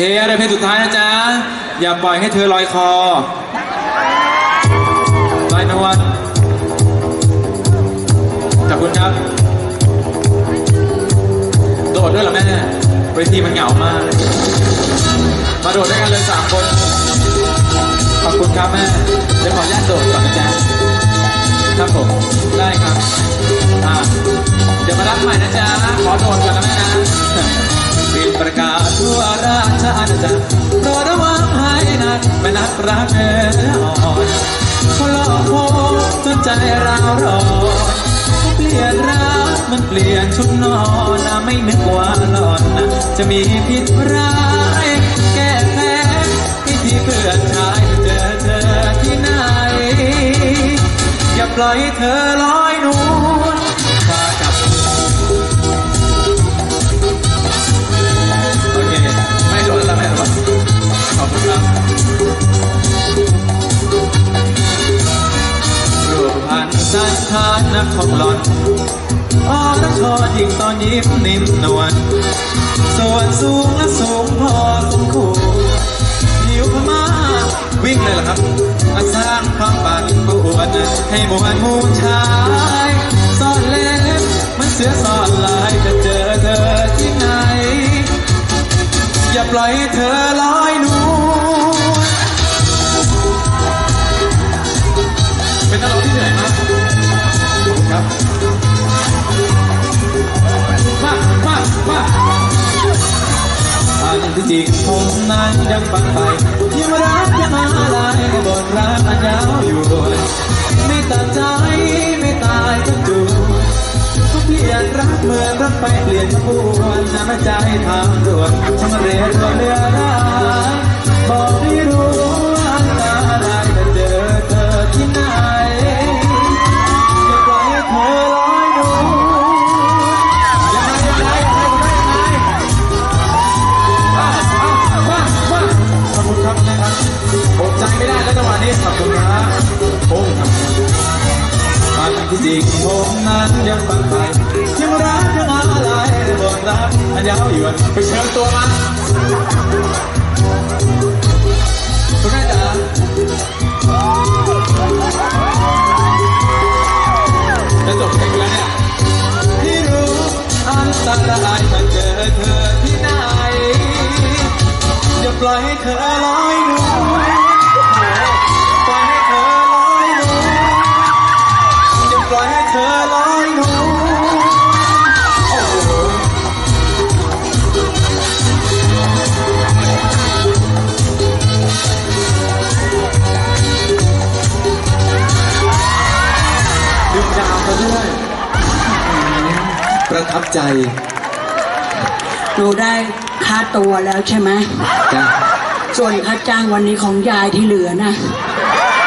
เพลงอะไรเพลงสุดท้ายนะจ๊ะ อย่าปล่อยให้เธอลอยคอลอยนวลขอบคุณครับ โดดด้วยเหรอแม่เวทีมันเหงามาก มาโดดด้วยกันเลยสามคน ขอบคุณครับแม่เดี๋ยวขออนุญาตโดดก่อนนะจ๊ะ ครับผม ได้ครับ อ่า เดี๋ยวมารับใหม่นะจ๊ะ ขอโดดก่อนนะแม่นะ ปิดประกาศทั่วราชอาณาจักรโปรดระวังให้นัดไม่นัดรักเออ่อนคนหลอกโคจนใจเราวร้อนเปลี่ยนรักมันเปลี่ยนชุดนอนนะไม่นึกว่าหล่อนนะจะมีผิดร้ายแก้แค้นที่ที่เพื่อนชายเจอเธอที่ไหน อย่าปล่อยเธอลอย นักของหลอนอรชอยิ่งตอนยิ้มนิ่มนวลส่วนสูงและสูงพอสมควรผิวพม่าวิ่งเลยเหรอครับอาสร้างความปั่นปวนให้มวลมูชายซ่อนเล็บมันเสือซ่อนลายจะเจอเธอที่ไหน อย่าปล่อยเธอลอย ที่จริงผมนั้นยังปังไปยังรักยังมาลายก็บนรักอันยาวอยู่ไม่ตัดใจไม่ตายก็จูก็เปลี่ยนรักเหมือนรักไปเปลี่ยนขบวนน้ำใจทางด่วนทำเรียนเรือได้บอกให้รู้ จริงผมนั้นยังฟังไปยังรักยังอะไรบนรักอันยาวหยวนไปเชิญตัวมาคุณแม่จ๋าจะจบเพลงแล้วเนี่ยที่รู้อันตรายมาเจอเธอที่ไหนอย่าปล่อยให้เธอลอยนวล ใจหนูได้ค่าตัวแล้วใช่ไหมจ้ะส่วนค่าจ้างวันนี้ของยายที่เหลือนะ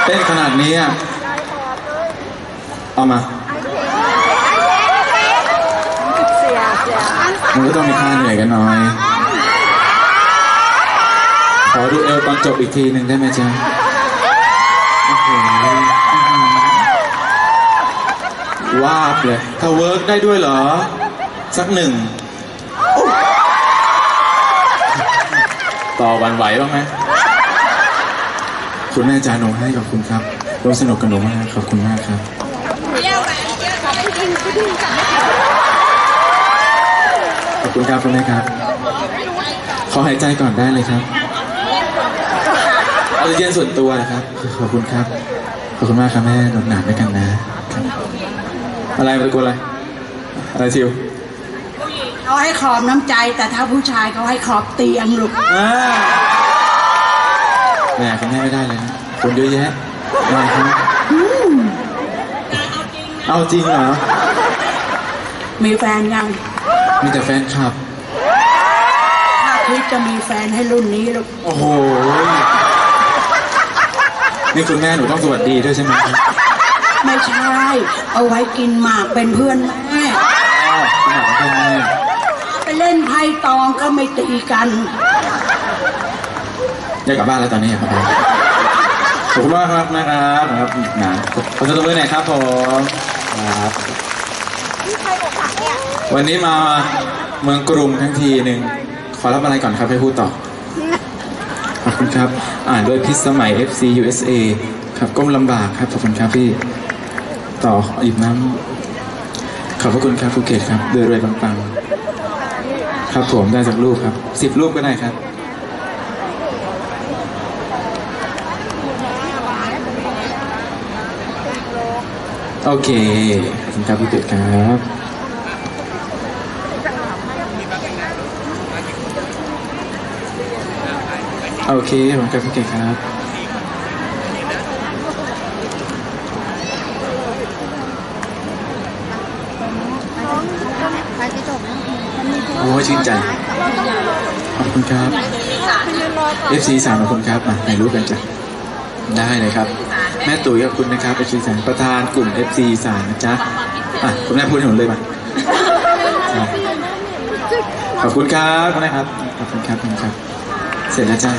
เต้นขนาดนี้อะเอามามันก็ต้องมีค่าเหนื่อยกันหน่อย ขอดูเอวตอนจบอีกทีหนึ่งได้ไหมจ๊ะโอ้โหว้าบเลยถ้าเวิร์กได้ด้วยเหรอ สักหนึ่งต่อวันไหวบ้างไหมคุณแม่จาหนูให้ขอบคุณครับร่วมสนุกกับหนูมากขอบคุณมากครับขอบคุณครับคุณแม่ครับ ขอหายใจก่อนได้เลยครับเอาเย็นส่วนตัวนะครับ ขอบคุณครับขอบคุณมากครับแม่หนุนหนามด้วยกันนะ อะไรตะโกนอะไร อะไรชิว เขาให้ขอบน้ำใจ แต่ถ้าผู้ชายเขาให้ขอบเตียงลูกอ่าแหมคุณแม่ไม่ได้เลยนะคนเยอะแยะทำไมครับเอาจริงเหรอ มีแฟนยังมีแต่แฟนคลับ ถ้าคิดจะมีแฟนให้รุ่นนี้ลูกโอ้โห นี่คุณแม่หนูต้องสวัสดีด้วยใช่ไหมครับไม่ใช่ เอาไว้กินหมากเป็นเพื่อนแม่ อ้าวคุณหมอเป็นไง ไปเล่นไพ่ตองก็ไม่ตีกันอยากกลับบ้านแล้วตอนนี้อยากกลับบ้านขอบคุณมากครับนะครับนะครับนะขอจะตัวมือหน่อยครับผมครับวันนี้มาเมืองกรุงทั้งทีหนึ่งขอรับอะไรก่อนครับให้พูดต่ออืขอบคุณครับ อ่านด้วยพิษสมัย FC USA ครับก้มลำบากครับขอบคุณครับพี่ต่อหยิบน้ำขอบพระคุณครับภูเก็ตครับเดือรวยปังๆ ครับผมได้จากรูปครับสิบรูปก็ได้ครับ โอเคขอบคุณครับภูเก็ตครับโอเคผมกับพี่เก่งครับ โอ้ย ชื่นใจ ขอบคุณครับ FC สามขอบคุณครับมาถ่ายรูปกันจ้ะได้เลยครับ แม่ตุ๋ยขอบคุณนะครับ FC สามประธานกลุ่ม FC สามนะจ๊ะอะคุณแม่พูดให้ผมเลยมาขอบคุณครับคุณแม่ครับ ขอบคุณครับขอบคุณครับ เสร็จแล้วจ้า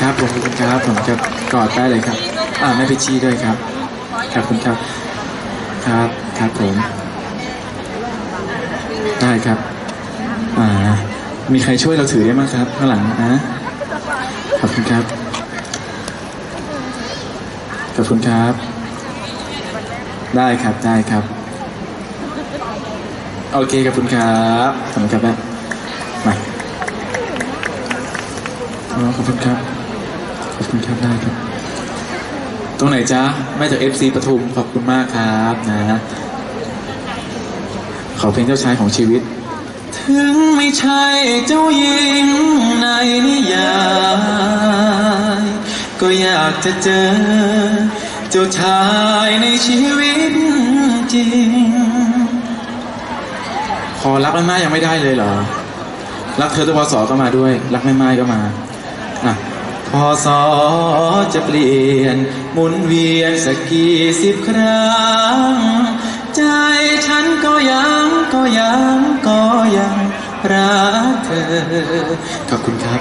ครับผมขอบคุณครับผมจะกอดได้เลยครับ อ่าแม่พิชชี่ด้วยครับขอบคุณครับ ครับ ครับผม ครับ อ่า มีใครช่วยเราถือได้ไหมครับข้างหลังนะขอบคุณครับขอบคุณครับ ได้ครับได้ครับ โอเคขอบคุณครับขอบคุณครับแม่มาขอบคุณครับขอบคุณครับได้ครับ ตรงไหนจ๊ะแม่จาก FC ปทุมขอบคุณมากครับนะ ขอเพลงเจ้าชายของชีวิต ถึงไม่ใช่เจ้าหญิงในนิยายก็อยากจะเจอ เจ้าชายในชีวิตจริง พอรักแม่ไม้ยังไม่ได้เลยเหรอ รักเธอตัวพศก็มาด้วย รักแม่ไม้ก็มาอะพอสอจะเปลี่ยนหมุนเวียนสักกี่สิบครั้ง ก็ยังก็ยังก็ยังรักเธอ ขอบคุณครับ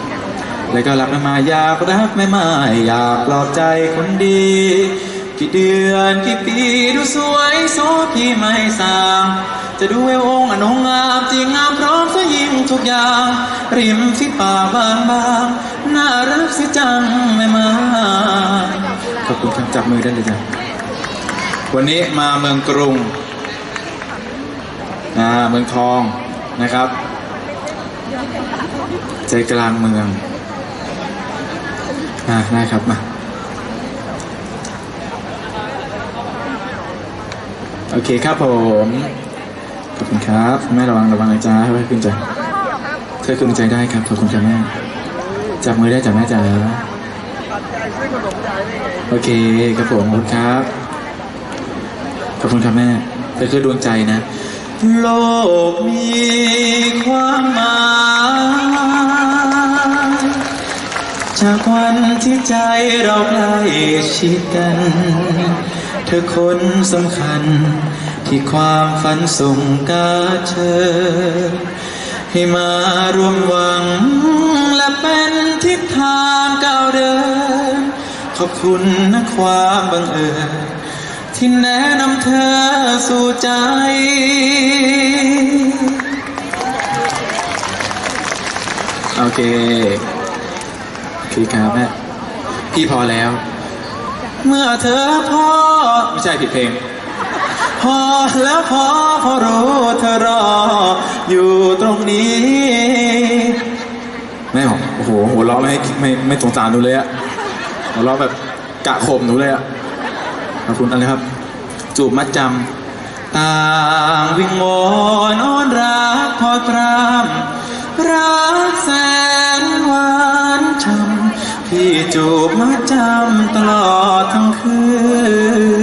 แล้วก็รักแม่มาอยากรักแม่มาอยากปลอบใจคนดี กี่เดือนกี่ปีดูสวยโสพี่ไม่สางจะดูเอวองค์อนงงามจริงงามพร้อมเสื้อยิงทุกอย่าง ริมฝีปาบางบางน่ารักสิจังแม่มาขอบคุณครับจับมือได้เลยจ้ะวันนี้มาเมืองกรุง นะเมืองทองนะครับ ใจกลางเมืองอ่าได้ครับมาโอเคครับผมขอบคุณครับแม่ระวังระวังนะจ๊ะให้ไว้ขึ้นใจเธอขึ้นใจได้ครับขอบคุณจ้ะแม่จับมือได้จ้ะแม่จ๋าโอเคครับผมขอบคุณครับขอบคุณครับแม่เธอคือดวงใจนะ โลกมีความหมายจากวันที่ใจเราใกล้ชิดกัน เธอคนสำคัญ ที่ความฝันส่งกาเชิญให้มารวมหวัง และเป็นทิศทางก้าวเดิน ขอบคุณนะความบังเอิญ ที่แนะนำเธอสู่ใจ โอเค พี่ครับแม่พี่พอแล้ว เมื่อเธอพอ ไม่ใช่ผิดเพลง พอแล้วพอพอรู้เธอรอ อยู่ตรงนี้แม่บอกโอ้โหหัวเราะไม่ไม่ไม่สงสารหนูเลยอะหัวเราะแบบกะข่มหนูเลยอะ ขอบคุณอะไรครับ จูบมัดจำต่างวิงวอนอ้อนรักพอดพรำรักแสนหวานช่ำพี่จูบมัดจำตลอดทั้งคืน